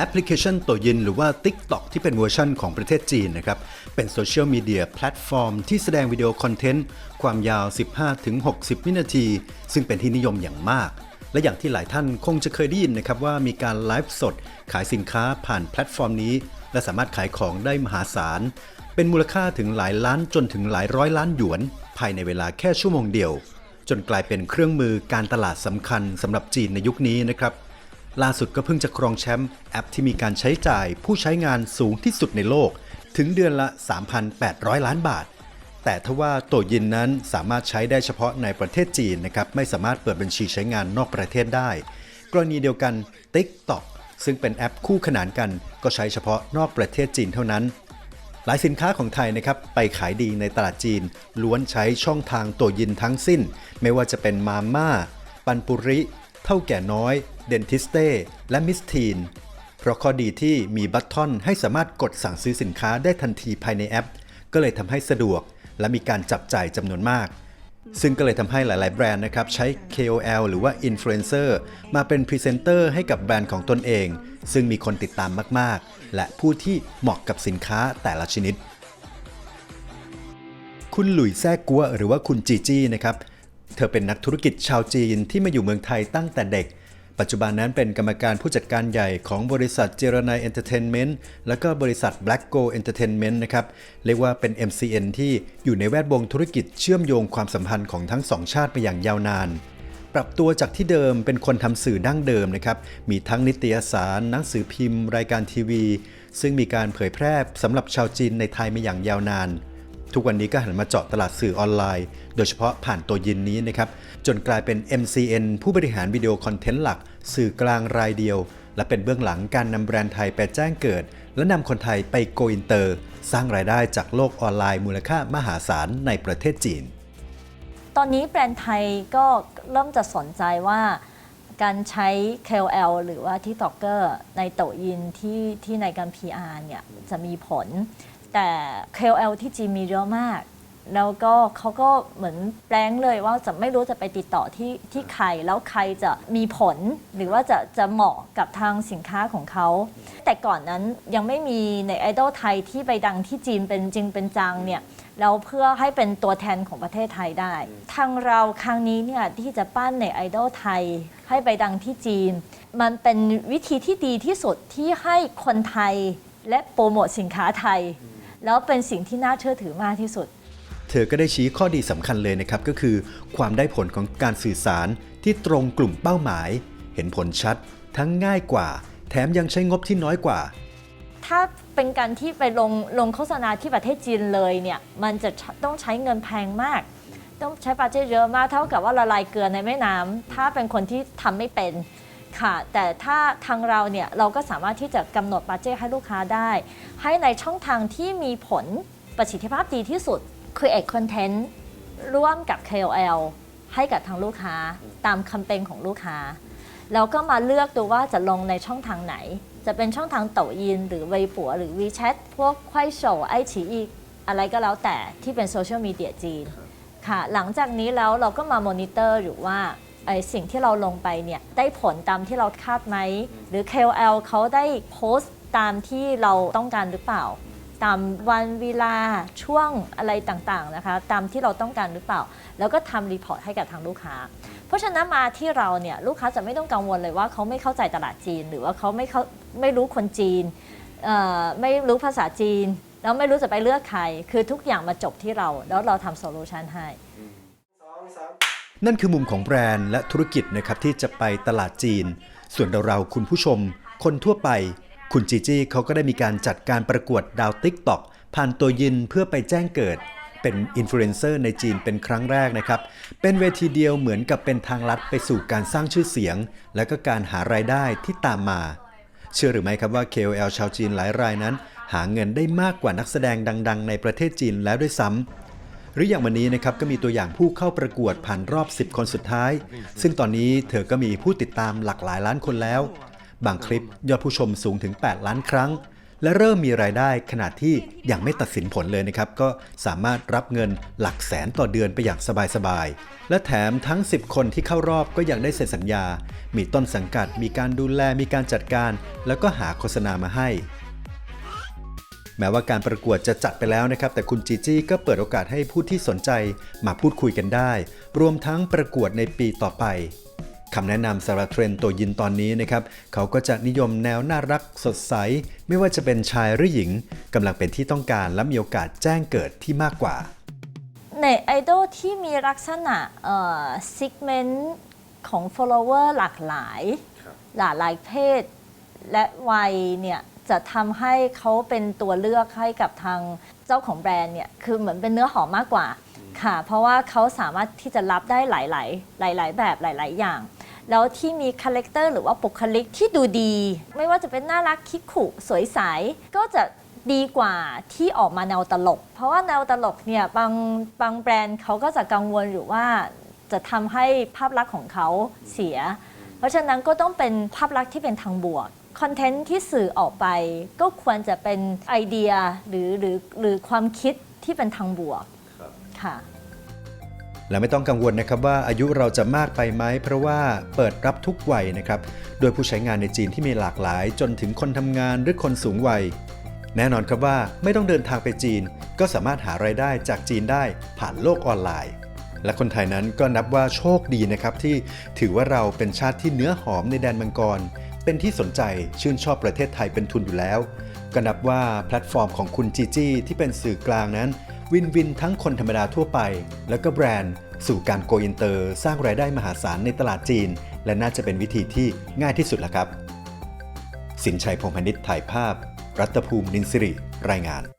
แอปพลิเคชันโตยินหรือว่า TikTok ที่เป็นเวอร์ชันของประเทศจีนนะครับ เป็นโซเชียลมีเดียแพลตฟอร์มที่แสดงวิดีโอคอนเทนต์ ความยาว 15-60 วินาที ซึ่งเป็นที่นิยมอย่างมาก และอย่างที่หลายท่านคงจะเคยได้ยินนะครับว่ามีการไลฟ์สด ขายสินค้าผ่านแพลตฟอร์มนี้ และสามารถขายของได้มหาศาล เป็นมูลค่าถึงหลายล้านจนถึงหลายร้อยล้านหยวน ภายในเวลาแค่ชั่วโมงเดียว จนกลายเป็นเครื่องมือการตลาดสำคัญสำหรับจีนในยุคนี้นะครับ ล่าสุดก็เพิ่งจะครองแชมป์แอปที่มีการใช้จ่ายผู้ใช้งานสูงที่สุดในโลก ถึงเดือนละ 3,800 ล้านบาท แต่ทว่าโตยินนั้นสามารถใช้ได้เฉพาะในประเทศจีนนะครับไม่สามารถเปิดบัญชีใช้งานนอกประเทศได้ กรณีเดียวกัน TikTok ซึ่งเป็นแอปคู่ขนานกันก็ใช้เฉพาะนอกประเทศจีนเท่านั้น หลายสินค้าของไทยนะครับไปขายดีในตลาดจีน ล้วนใช้ช่องทางตัวยินทั้งสิ้น ไม่ว่าจะเป็นมาม่าปันปุริ เท่าแก่น้อย เดนทิสเต้และมิสทีนเพราะข้อดีที่มีบัตทอนให้สามารถกดสั่งซื้อสินค้าได้ทันทีภายในแอป ก็เลยทำให้สะดวก และมีการจับจ่ายจำนวนมาก ซึ่งก็เลยทำให้หลาย ๆ แบรนด์นะครับ ใช้ KOL หรือว่า Influencer มาเป็นพรีเซนเตอร์ให้กับแบรนด์ของตนเอง ซึ่งมีคนติดตามมาก ๆ และผู้ที่เหมาะกับสินค้าแต่ละชนิด คุณหลุยแซ่กัวหรือว่าคุณจีจี้นะครับเธอเป็นนักธุรกิจชาวจีนที่มาอยู่เมืองไทยตั้งแต่เด็ก ปัจจุบันนั้นเป็นกรรมการผู้จัดการใหญ่ของบริษัทเจรนายเอนเตอร์เทนเมนต์และก็บริษัท Black Go Entertainment นะครับ เรียกว่าเป็น MCN ที่อยู่ในแวดวงธุรกิจเชื่อมโยงความสัมพันธ์ของทั้งสองชาติมาอย่างยาวนานปรับตัวจากที่เดิมเป็นคนทำสื่อดั้งเดิมนะครับ มีทั้งนิตยสาร หนังสือพิมพ์ รายการทีวี ซึ่งมีการเผยแพร่สำหรับชาวจีนในไทยมาอย่างยาวนาน ทุกวันนี้ก็หันมาเจาะตลาดสื่อออนไลน์ โดยเฉพาะผ่านตัวยินนี้นะครับ จนกลายเป็น MCN ผู้บริหารวิดีโอคอนเทนต์หลัก สื่อกลางรายเดียว และเป็นเบื้องหลังการนำแบรนด์ไทยไปแจ้งเกิด และนำคนไทยไปโกอินเตอร์ สร้างรายได้จากโลกออนไลน์มูลค่ามหาศาลในประเทศจีน ตอนนี้แบรนด์ไทยก็เริ่มจะสนใจว่าการใช้ KOL หรือว่าที่ตอกเกอร์ในโตยินที่ที่ในการ PR เนี่ยจะมีผล แต่ KOL ที่จีนมีเยอะมาก แล้วก็เขาก็เหมือนแปลงเลยว่าจะไม่รู้จะไปติดต่อที่ที่ใคร แล้วใครจะมีผลหรือว่าจะจะเหมาะกับทางสินค้าของเขา แต่ก่อนนั้นยังไม่มีในไอดอลไทยที่ไปดังที่จีนเป็นจริงเป็นจังเนี่ยแล้วเพื่อให้เป็นตัวแทนของประเทศไทยได้ ทางเราครั้งนี้เนี่ยที่จะปั้นในไอดอลไทย ให้ไปดังที่จีน มันเป็นวิธีที่ดีที่สุดที่ให้คนไทยและโปรโมทสินค้าไทย แล้วเป็นสิ่งที่น่าเชื่อถือมากที่สุด เธอก็ได้ชี้ข้อดีสำคัญเลยนะครับก็คือ ความได้ผลของการสื่อสารที่ตรงกลุ่มเป้าหมาย เห็นผลชัด ทั้งง่ายกว่า แถมยังใช้งบที่น้อยกว่า ถ้าเป็นการที่ไปลงลงโฆษณาที่ประเทศจีนเลยเนี่ยมันจะต้องใช้เงินแพงมาก ต้องใช้ปัจจัยเยอะมากเท่ากับว่าละลายเกลือในแม่น้ำถ้าเป็นคนที่ทำไม่เป็น ค่ะ แต่ถ้าทางเราเนี่ยเราก็สามารถที่จะกำหนดปัจจัยให้ลูกค้าได้ ให้ในช่องทางที่มีผลประสิทธิภาพดีที่สุด create content ร่วมกับ KOL ให้กับทางลูกค้าตามแคมเปญของลูกค้า แล้วก็มาเลือกดูว่าจะลงในช่องทางไหน จะเป็นช่องทางเต่ายิน หรือเว็บปัวหรือ WeChat พวกควายโฉไอฉีอีกอะไรก็แล้วแต่ที่เป็นโซเชียลมีเดียจีนค่ะ หลังจากนี้แล้วเราก็มามอนิเตอร์อยู่ว่าไอ สิ่งที่เราลงไปเนี่ยได้ผลตามที่เราคาดไหม หรือ KOL เขาได้โพสต์ตามที่เราต้องการหรือเปล่า ตามวันเวลาช่วงอะไรต่างๆนะคะ ตามที่เราต้องการหรือเปล่า แล้วก็ทำรีพอร์ตให้กับทางลูกค้า เพราะฉะนั้นมาที่เราเนี่ยลูกค้าจะไม่ต้องกังวลเลยว่าเขาไม่เข้าใจตลาดจีน หรือว่าเขาไม่เข้าไม่รู้คนจีนไม่รู้ภาษาจีน แล้วไม่รู้จะไปเลือกใคร คือทุกอย่างมาจบที่เรา แล้วเราทำโซลูชันให้ นั่นคือมุมของแบรนด์และธุรกิจนะครับที่จะไปตลาดจีน ส่วนเราเราๆคุณผู้ชม คนทั่วไป คุณจีจี้เขาก็ได้มีการจัดการประกวดดาวติ๊กต็อกผ่านตัวยินเพื่อไปแจ้งเกิด เป็นอินฟลูเอนเซอร์ในจีนเป็นครั้งแรกนะครับ เป็นเวทีเดียวเหมือนกับเป็นทางลัดไปสู่การสร้างชื่อเสียง และก็การหารายได้ที่ตามมา เชื่อหรือไม่ครับว่า KOL ชาวจีนหลายรายนั้น หาเงินได้มากกว่านักแสดงดัง ๆ ในประเทศจีนแล้วด้วยซ้ำ หรืออย่างวันนี้นะครับก็มีตัวอย่างผู้เข้าประกวดผ่านรอบ 10 คนสุดท้าย ซึ่งตอนนี้เธอก็มีผู้ติดตามหลากหลายล้านคนแล้ว บางคลิปยอดผู้ชมสูงถึง 8 ล้านครั้ง และเริ่มมีรายได้ขนาดที่ยังไม่ตัดสินผลเลยนะครับ ก็สามารถรับเงินหลักแสนต่อเดือนไปอย่างสบายๆ และแถมทั้ง 10 คนที่เข้ารอบก็ยังได้เซ็นสัญญา มีต้นสังกัด มีการดูแล มีการจัดการ แล้วก็หาโฆษณามาให้ แม้ว่าการประกวดจะจัดไปแล้วนะครับ แต่คุณจีจี้ก็เปิดโอกาสให้ผู้ที่สนใจมาพูดคุยกันได้ รวมทั้งประกวดในปีต่อไปคำแนะนำสำหรับเทรนตัวยินตอนนี้นะครับ เขาก็จะนิยมแนวน่ารักสดใส ไม่ว่าจะเป็นชายหรือหญิงกำลังเป็นที่ต้องการและมีโอกาสแจ้งเกิดที่มากกว่า ในไอดอลที่มีลักษณะเอ่อ segment ของ follower หลากหลาย หลากหลายเพศ และวัยเนี่ย จะทำให้เขาเป็นตัวเลือกให้กับทางเจ้าของแบรนด์เนี่ยคือเหมือนเป็นเนื้อหอมมากกว่าค่ะ เพราะว่าเขาสามารถที่จะรับได้หลาย ๆ หลาย ๆ แบบหลาย ๆ อย่าง แล้วที่มีคาแรคเตอร์หรือว่าบุคลิกที่ดูดี ไม่ว่าจะเป็นน่ารักคิกขุสวยใสก็จะดีกว่าที่ออกมาแนวตลก เพราะว่าแนวตลกเนี่ยบางบางแบรนด์เขาก็จะกังวลอยู่ว่าจะทำให้ภาพลักษณ์ของเขาเสีย เพราะฉะนั้นก็ต้องเป็นภาพลักษณ์ที่เป็นทางบวก คอนเทนต์ที่สื่อออกไป ก็ควรจะเป็นไอเดียหรือหรือหรือความคิดที่เป็นทางบวกค่ะและไม่ต้องกังวลนะครับว่าอายุเราจะมากไปไหมเพราะว่าเปิดรับทุกวัยนะครับ โดยผู้ใช้งานในจีนที่มีหลากหลาย จนถึงคนทำงานหรือคนสูงวัย แน่นอนครับว่าไม่ต้องเดินทางไปจีน ก็สามารถหารายได้จากจีนได้ผ่านโลกออนไลน์ และคนไทยนั้นก็นับว่าโชคดีนะครับที่ถือว่าเราเป็นชาติที่เนื้อหอมในแดนมังกร เป็นที่สนใจชื่นชอบประเทศไทยเป็นทุนอยู่แล้ว ก็นับว่าแพลตฟอร์มของคุณจีจี้ที่เป็นสื่อกลางนั้น วินวินทั้งคนธรรมดาทั่วไป แล้วก็แบรนด์ สู่การโกอินเตอร์ สร้างรายได้มหาศาลในตลาดจีน และน่าจะเป็นวิธีที่ง่ายที่สุดแล้วครับ สินชัยพงษ์พนิษฐ์ถ่ายภาพ รัตภูมินินสิริรายงาน